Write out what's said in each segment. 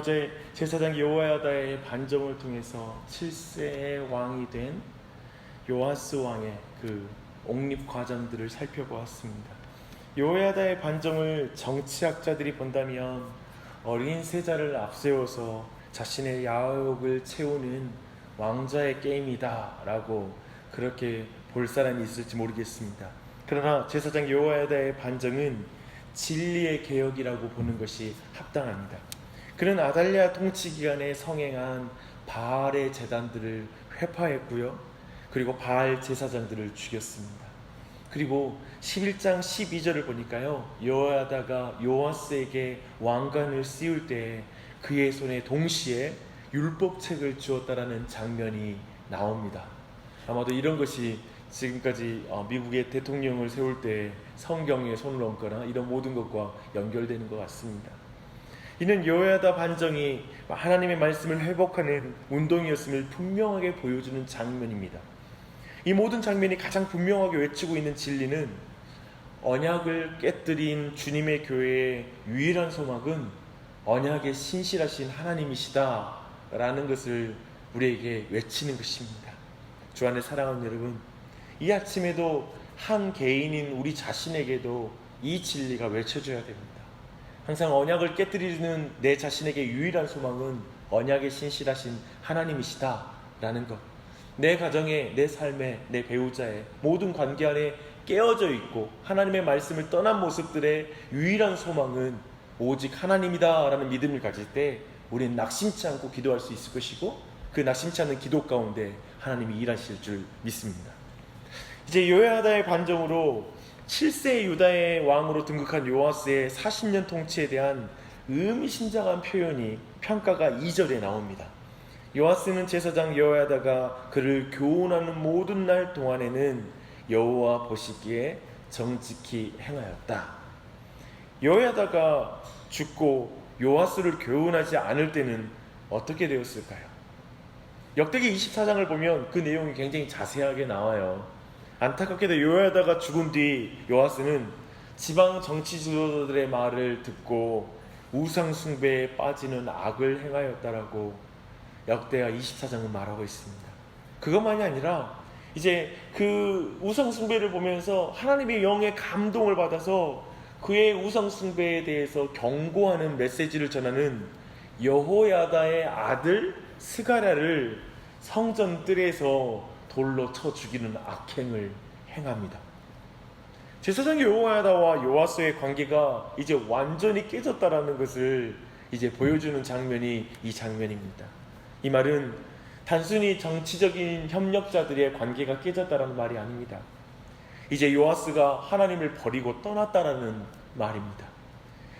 어제 제사장 요야다의 반정을 통해서 7세의 왕이 된 요아스 왕의 그 옥립 과정들을 살펴보았습니다. 요야다의 반정을 정치학자들이 본다면 어린 세자를 앞세워서 자신의 야욕을 채우는 왕자의 게임이다라고 그렇게 볼 사람이 있을지 모르겠습니다. 그러나 제사장 요야다의 반정은 진리의 개혁이라고 보는 것이 합당합니다. 그는 아달랴 통치 기간에 성행한 바알의 재단들을 회파했고요. 그리고 바알 제사장들을 죽였습니다. 그리고 11장 12절을 보니까요. 여호야다가 요아스에게 왕관을 씌울 때 그의 손에 동시에 율법책을 주었다라는 장면이 나옵니다. 아마도 이런 것이 지금까지 어, 미국의 대통령을 세울 때 성경에 손을 얹거나 이런 모든 것과 연결되는 것 같습니다. 이는 여호야다 반정이 하나님의 말씀을 회복하는 운동이었음을 분명하게 보여주는 장면입니다. 이 모든 장면이 가장 분명하게 외치고 있는 진리는 언약을 깨뜨린 주님의 교회의 유일한 소망은 언약에 신실하신 하나님이시다라는 것을 우리에게 외치는 것입니다. 주 안에 사랑하는 여러분, 이 아침에도 한 개인인 우리 자신에게도 이 진리가 외쳐져야 됩니다. 항상 언약을 깨뜨리는 내 자신에게 유일한 소망은 언약에 신실하신 하나님이시다라는 것. 내 가정에, 내 삶에, 내 배우자의 모든 관계 안에 깨어져 있고 하나님의 말씀을 떠난 모습들의 유일한 소망은 오직 하나님이다라는 믿음을 가질 때 우리는 낙심치 않고 기도할 수 있을 것이고 그 낙심치 않는 기도 가운데 하나님이 일하실 줄 믿습니다. 이제 요야다의 반정으로 7세 유다의 왕으로 등극한 요아스의 40년 통치에 대한 의미심장한 표현이 평가가 2절에 나옵니다. 요아스는 제사장 여호야다가 그를 교훈하는 모든 날 동안에는 여호와 보시기에 정직히 행하였다. 여호야다가 죽고 요아스를 교훈하지 않을 때는 어떻게 되었을까요? 역대기 24장을 보면 그 내용이 굉장히 자세하게 나와요. 안타깝게도 요야다가 죽은 뒤 요아스는 지방 정치 지도자들의 말을 듣고 우상 숭배에 빠지는 악을 행하였다라고 역대하 24장은 말하고 있습니다. 그것만이 아니라 이제 그 우상 숭배를 보면서 하나님의 영의 감동을 받아서 그의 우상 숭배에 대해서 경고하는 메시지를 전하는 여호야다의 아들 스가랴를 성전 뜰에서 돌로 쳐 죽이는 악행을 행합니다. 제사장 여호야다와 요아스의 관계가 이제 완전히 깨졌다라는 것을 이제 보여주는 장면이 이 장면입니다. 이 말은 단순히 정치적인 협력자들의 관계가 깨졌다라는 말이 아닙니다. 이제 요아스가 하나님을 버리고 떠났다라는 말입니다.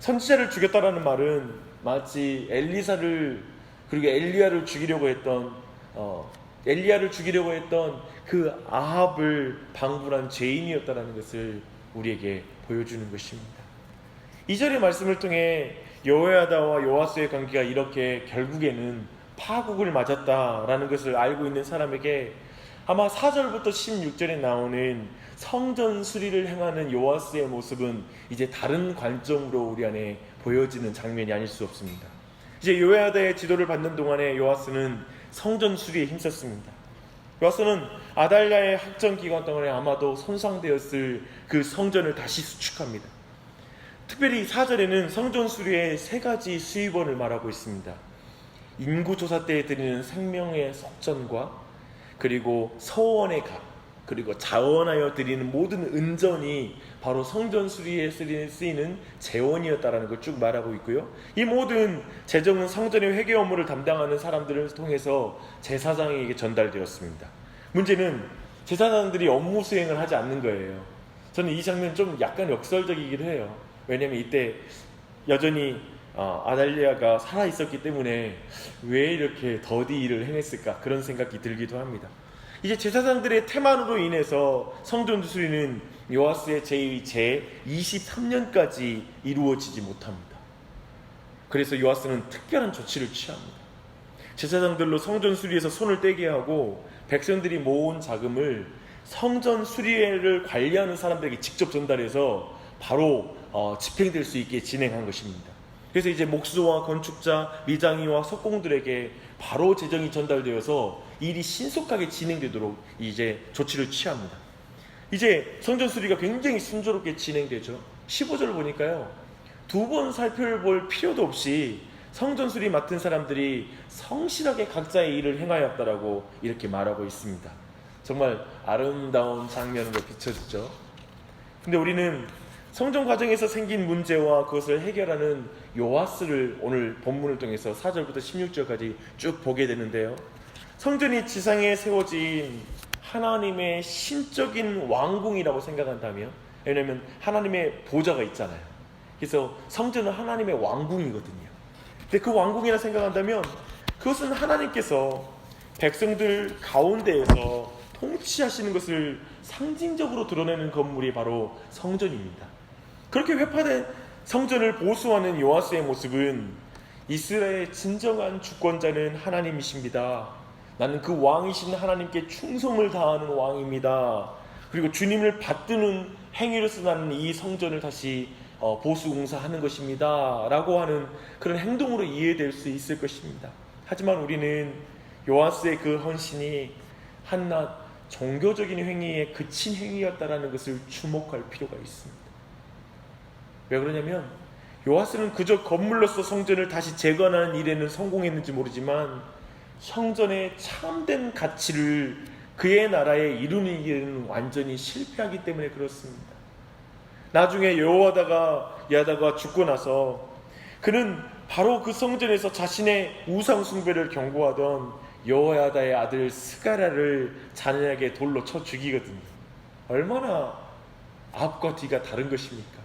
선지자를 죽였다라는 말은 마치 엘리사를 그리고 엘리야를 죽이려고 했던 어, 엘리야를 죽이려고 했던 그 아합을 방불한 죄인이었다라는 것을 우리에게 보여주는 것입니다. 이절의 말씀을 통해 여호야다와 요아스의 관계가 이렇게 결국에는 파국을 맞았다라는 것을 알고 있는 사람에게 아마 4절부터 16절에 나오는 성전 수리를 행하는 요아스의 모습은 이제 다른 관점으로 우리 안에 보여지는 장면이 아닐 수 없습니다. 이제 요야다의 지도를 받는 동안에 요아스는 성전 수리에 힘썼습니다. 요아스는 아달랴의 학전 기간 동안에 아마도 손상되었을 그 성전을 다시 수축합니다. 특별히 4절에는 성전 수리의 세 가지 수입원을 말하고 있습니다. 인구 조사 때 드리는 생명의 속전과 그리고 서원의 각 그리고 자원하여 드리는 모든 은전이 바로 성전 수리에 쓰이는 재원이었다라는 걸 쭉 말하고 있고요. 이 모든 재정은 성전의 회계 업무를 담당하는 사람들을 통해서 제사장에게 전달되었습니다. 문제는 제사장들이 업무 수행을 하지 않는 거예요. 저는 이 장면 좀 약간 역설적이기도 해요. 왜냐하면 이때 여전히 어, 아달리아가 살아 있었기 때문에 왜 이렇게 더디 일을 행했을까 그런 생각이 들기도 합니다. 이제 제사장들의 태만으로 인해서 성전 수리는 요아스의 제위 제 23년까지 이루어지지 못합니다. 그래서 요아스는 특별한 조치를 취합니다. 제사장들로 성전 수리에서 손을 떼게 하고 백성들이 모은 자금을 성전 수리를 관리하는 사람들에게 직접 전달해서 바로 어, 집행될 수 있게 진행한 것입니다. 그래서 이제 목수와 건축자, 미장이와 석공들에게 바로 재정이 전달되어서 일이 신속하게 진행되도록 이제 조치를 취합니다. 이제 성전 수리가 굉장히 순조롭게 진행되죠. 15절을 보니까요. 두 번 살펴볼 필요도 없이 성전 수리 맡은 사람들이 성실하게 각자의 일을 행하였다라고 이렇게 말하고 있습니다. 정말 아름다운 장면으로 비춰지죠. 근데 우리는 성전 과정에서 생긴 문제와 그것을 해결하는 요아스를 오늘 본문을 통해서 4절부터 16절까지 쭉 보게 되는데요. 성전이 지상에 세워진 하나님의 신적인 왕궁이라고 생각한다면 왜냐하면 하나님의 보좌가 있잖아요. 그래서 성전은 하나님의 왕궁이거든요. 근데 그 왕궁이라 생각한다면 그것은 하나님께서 백성들 가운데에서 통치하시는 것을 상징적으로 드러내는 건물이 바로 성전입니다. 그렇게 회파된 성전을 보수하는 요아스의 모습은 이스라엘의 진정한 주권자는 하나님이십니다. 나는 그 왕이신 하나님께 충성을 다하는 왕입니다. 그리고 주님을 받드는 행위로서 나는 이 성전을 다시 어, 보수공사하는 것입니다. 라고 하는 그런 행동으로 이해될 수 있을 것입니다. 하지만 우리는 요아스의 그 헌신이 한낱 종교적인 행위에 그친 행위였다라는 것을 주목할 필요가 있습니다. 왜 그러냐면 요아스는 그저 건물로서 성전을 다시 재건하는 일에는 성공했는지 모르지만 성전의 참된 가치를 그의 나라에 이루는 일에는 완전히 실패하기 때문에 그렇습니다. 나중에 여호와다가 야다가 죽고 나서 그는 바로 그 성전에서 자신의 우상 숭배를 경고하던 여호야다의 아들 스가라를 잔인하게 돌로 쳐 죽이거든요. 얼마나 앞과 뒤가 다른 것입니까?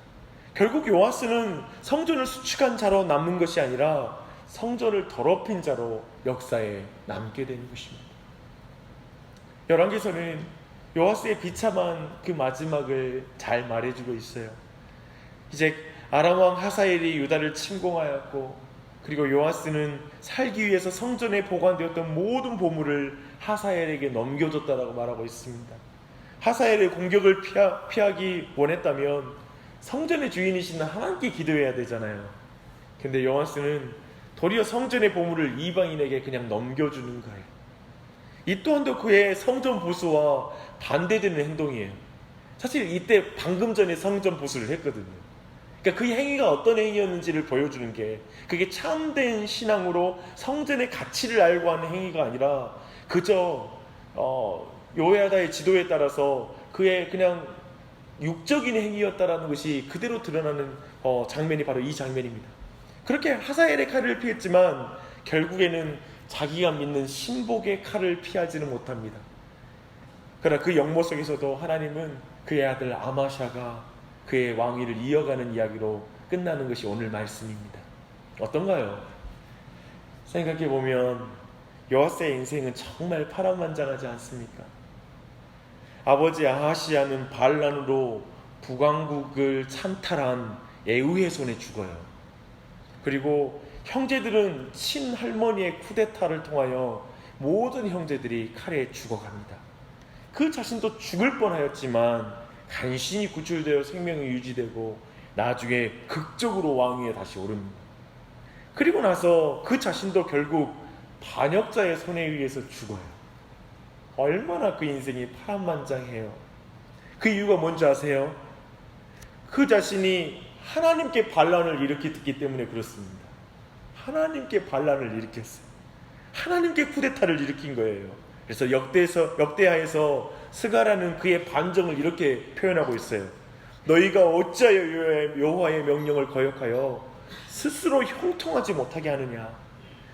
결국 요아스는 성전을 수축한 자로 남는 것이 아니라 성전을 더럽힌 자로 역사에 남게 되는 것입니다. 열왕기서는 요아스의 비참한 그 마지막을 잘 말해주고 있어요. 이제 아람 왕 하사엘이 유다를 침공하였고 그리고 요아스는 살기 위해서 성전에 보관되었던 모든 보물을 하사엘에게 넘겨줬다라고 말하고 있습니다. 하사엘의 공격을 피하, 피하기 원했다면 성전의 주인이신 하나님께 기도해야 되잖아요. 근데 요아스는 도리어 성전의 보물을 이방인에게 그냥 넘겨주는 거예요. 이 또한도 그의 성전 보수와 반대되는 행동이에요. 사실 이때 방금 전에 성전 보수를 했거든요. 그러니까 그 행위가 어떤 행위였는지를 보여주는 게 그게 참된 신앙으로 성전의 가치를 알고 하는 행위가 아니라 그저 어, 요야다의 지도에 따라서 그의 그냥 육적인 행위였다라는 것이 그대로 드러나는 어, 장면이 바로 이 장면입니다. 그렇게 하사엘의 칼을 피했지만 결국에는 자기가 믿는 신복의 칼을 피하지는 못합니다. 그러나 그 영모 속에서도 하나님은 그의 아들 아마샤가 그의 왕위를 이어가는 이야기로 끝나는 것이 오늘 말씀입니다. 어떤가요? 생각해 보면 여호와의 인생은 정말 파란만장하지 않습니까? 아버지 아하시아는 반란으로 북왕국을 찬탈한 에우의 손에 죽어요. 그리고 형제들은 친할머니의 쿠데타를 통하여 모든 형제들이 칼에 죽어갑니다. 그 자신도 죽을 뻔하였지만 간신히 구출되어 생명이 유지되고 나중에 극적으로 왕위에 다시 오릅니다. 그리고 나서 그 자신도 결국 반역자의 손에 의해서 죽어요. 얼마나 그 인생이 파란만장해요. 그 이유가 뭔지 아세요? 그 자신이 하나님께 반란을 일으켰기 때문에 그렇습니다. 하나님께 반란을 일으켰어요. 하나님께 쿠데타를 일으킨 거예요. 그래서 역대에서 역대하에서 스가라는 그의 반정을 이렇게 표현하고 있어요. 너희가 어찌하여 여호와의 명령을 거역하여 스스로 형통하지 못하게 하느냐?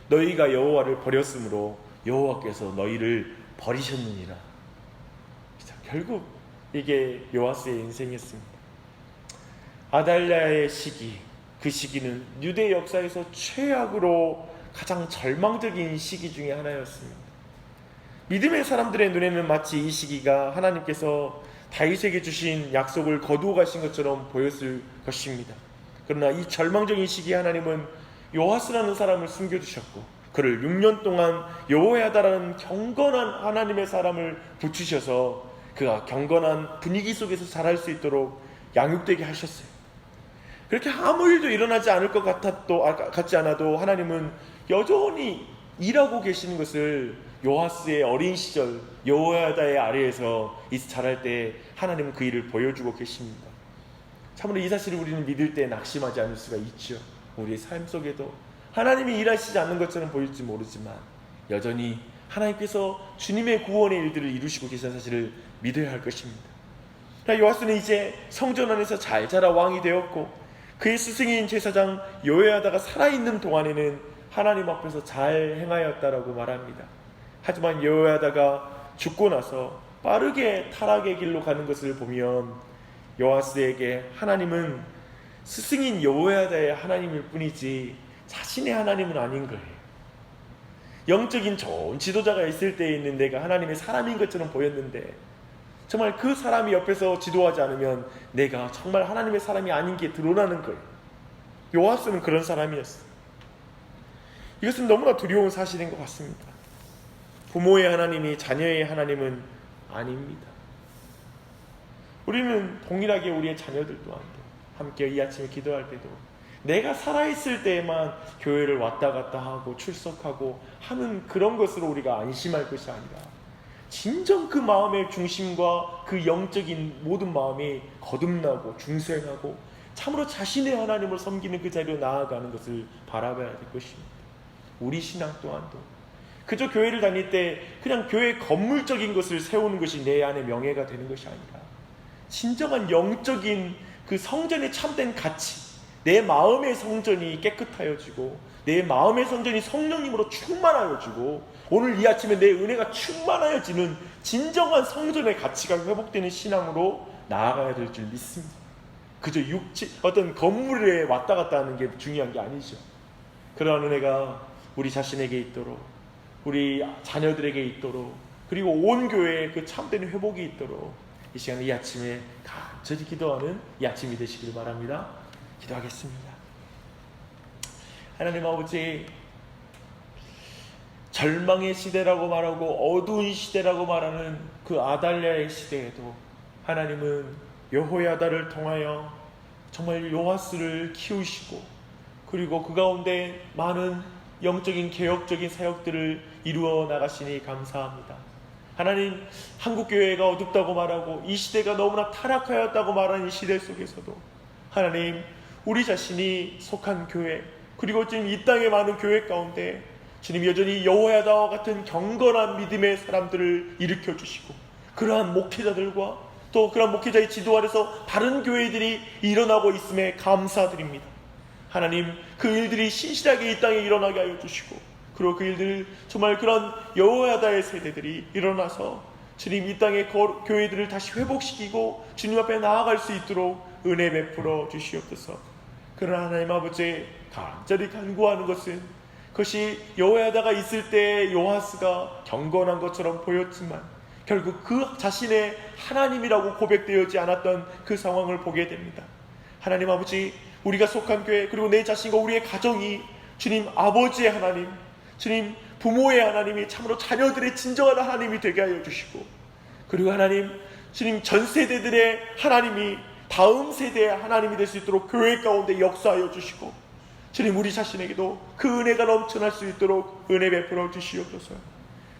너희가 여호와를 버렸으므로 여호와께서 너희를 버리셨느니라. 결국 이게 요아스의 인생이었습니다. 아달랴의 시기, 그 시기는 유대 역사에서 최악으로 가장 절망적인 시기 중의 하나였습니다. 믿음의 사람들의 눈에는 마치 이 시기가 하나님께서 다윗에게 주신 약속을 거두어 가신 것처럼 보였을 것입니다. 그러나 이 절망적인 시기에 하나님은 요하스라는 사람을 숨겨두셨고 그를 6년 동안 여호야다라는 경건한 하나님의 사람을 붙이셔서 그가 경건한 분위기 속에서 자랄 수 있도록 양육되게 하셨어요. 그렇게 아무 일도 일어나지 않을 것 같았도 아, 같지 않아도 하나님은 여전히 일하고 계시는 것을 요하스의 어린 시절 여호야다의 아래에서 이 자랄 때 하나님은 그 일을 보여주고 계십니다. 참으로 이 사실을 우리는 믿을 때 낙심하지 않을 수가 있죠. 우리의 삶 속에도 하나님이 일하시지 않는 것처럼 보일지 모르지만 여전히 하나님께서 주님의 구원의 일들을 이루시고 계신 사실을 믿어야 할 것입니다. 요하스는 이제 성전 안에서 잘 자라 왕이 되었고 그의 스승인 제사장 요야다가 살아있는 동안에는 하나님 앞에서 잘 행하였다라고 말합니다. 하지만 요야다가 죽고 나서 빠르게 타락의 길로 가는 것을 보면 요하스에게 하나님은 스승인 여호야다의 하나님일 뿐이지 자신의 하나님은 아닌 거예요. 영적인 좋은 지도자가 있을 때에 있는 내가 하나님의 사람인 것처럼 보였는데 정말 그 사람이 옆에서 지도하지 않으면 내가 정말 하나님의 사람이 아닌 게 드러나는 거예요. 요하스는 그런 사람이었어요. 이것은 너무나 두려운 사실인 것 같습니다. 부모의 하나님이 자녀의 하나님은 아닙니다. 우리는 동일하게 우리의 자녀들 또한 함께 이 아침에 기도할 때도 내가 살아있을 때에만 교회를 왔다 갔다 하고 출석하고 하는 그런 것으로 우리가 안심할 것이 아니라 진정 그 마음의 중심과 그 영적인 모든 마음이 거듭나고 중생하고 참으로 자신의 하나님을 섬기는 그 자리로 나아가는 것을 바라봐야 될 것입니다. 우리 신앙 또한도 그저 교회를 다닐 때 그냥 교회 건물적인 것을 세우는 것이 내 안의 명예가 되는 것이 아니라 진정한 영적인 그 성전의 참된 가치, 내 마음의 성전이 깨끗하여지고 내 마음의 성전이 성령님으로 충만하여지고 오늘 이 아침에 내 은혜가 충만하여지는 진정한 성전의 가치가 회복되는 신앙으로 나아가야 될 줄 믿습니다. 그저 육체 어떤 건물에 왔다 갔다 하는 게 중요한 게 아니죠. 그러한 은혜가 우리 자신에게 있도록 우리 자녀들에게 있도록 그리고 온 교회에 그 참된 회복이 있도록 이 시간 이 아침에 간절히 기도하는 이 아침이 되시길 바랍니다. 기도하겠습니다. 하나님 아버지 절망의 시대라고 말하고 어두운 시대라고 말하는 그 아달랴의 시대에도 하나님은 여호야다를 통하여 정말 요하스를 키우시고 그리고 그 가운데 많은 영적인 개혁적인 사역들을 이루어 나가시니 감사합니다. 하나님 한국 교회가 어둡다고 말하고 이 시대가 너무나 타락하였다고 말하는 이 시대 속에서도 하나님 우리 자신이 속한 교회 그리고 지금 이 땅의 많은 교회 가운데 주님 여전히 여호야다와 같은 경건한 믿음의 사람들을 일으켜 주시고 그러한 목회자들과 또 그러한 목회자의 지도 아래서 다른 교회들이 일어나고 있음에 감사드립니다. 하나님 그 일들이 신실하게 이 땅에 일어나게 하여 주시고 그리고 그 일들 정말 그런 여호야다의 세대들이 일어나서 주님 이 땅의 거- 교회들을 다시 회복시키고 주님 앞에 나아갈 수 있도록 은혜 베풀어 주시옵소서. 그러나 하나님 아버지 간절히 간구하는 것은 그것이 여호야다가 있을 때 요하스가 경건한 것처럼 보였지만 결국 그 자신의 하나님이라고 고백되어지 않았던 그 상황을 보게 됩니다. 하나님 아버지 우리가 속한 교회 그리고 내 자신과 우리의 가정이 주님 아버지의 하나님 주님 부모의 하나님이 참으로 자녀들의 진정한 하나님이 되게 하여 주시고 그리고 하나님 주님 전 세대들의 하나님이 다음 세대의 하나님이 될 수 있도록 교회 가운데 역사하여 주시고 주님 우리 자신에게도 그 은혜가 넘쳐날 수 있도록 은혜 베풀어 주시옵소서.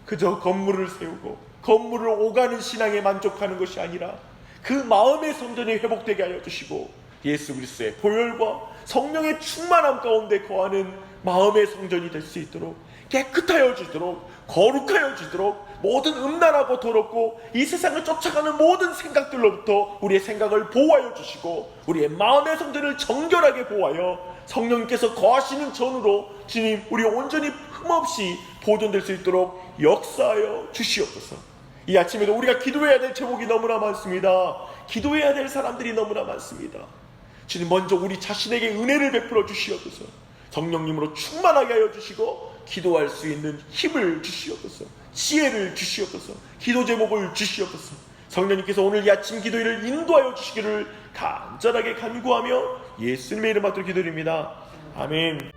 그저 건물을 세우고 건물을 오가는 신앙에 만족하는 것이 아니라 그 마음의 성전이 회복되게 하여 주시고 예수 그리스도의 보혈과 성령의 충만함 가운데 거하는 마음의 성전이 될 수 있도록 깨끗하여 지도록 거룩하여 지도록 모든 음란하고 더럽고 이 세상을 쫓아가는 모든 생각들로부터 우리의 생각을 보호하여 주시고 우리의 마음의 성전을 정결하게 보호하여 성령께서 거하시는 전으로 주님 우리 온전히 흠없이 보존될 수 있도록 역사하여 주시옵소서. 이 아침에도 우리가 기도해야 될 제목이 너무나 많습니다. 기도해야 될 사람들이 너무나 많습니다. 주님 먼저 우리 자신에게 은혜를 베풀어 주시옵소서. 성령님으로 충만하게 하여 주시고 기도할 수 있는 힘을 주시옵소서. 지혜를 주시옵소서. 기도 제목을 주시옵소서. 성령님께서 오늘 이 아침 기도회를 인도하여 주시기를 간절하게 간구하며 예수님의 이름 받들어 기도드립니다. 아멘.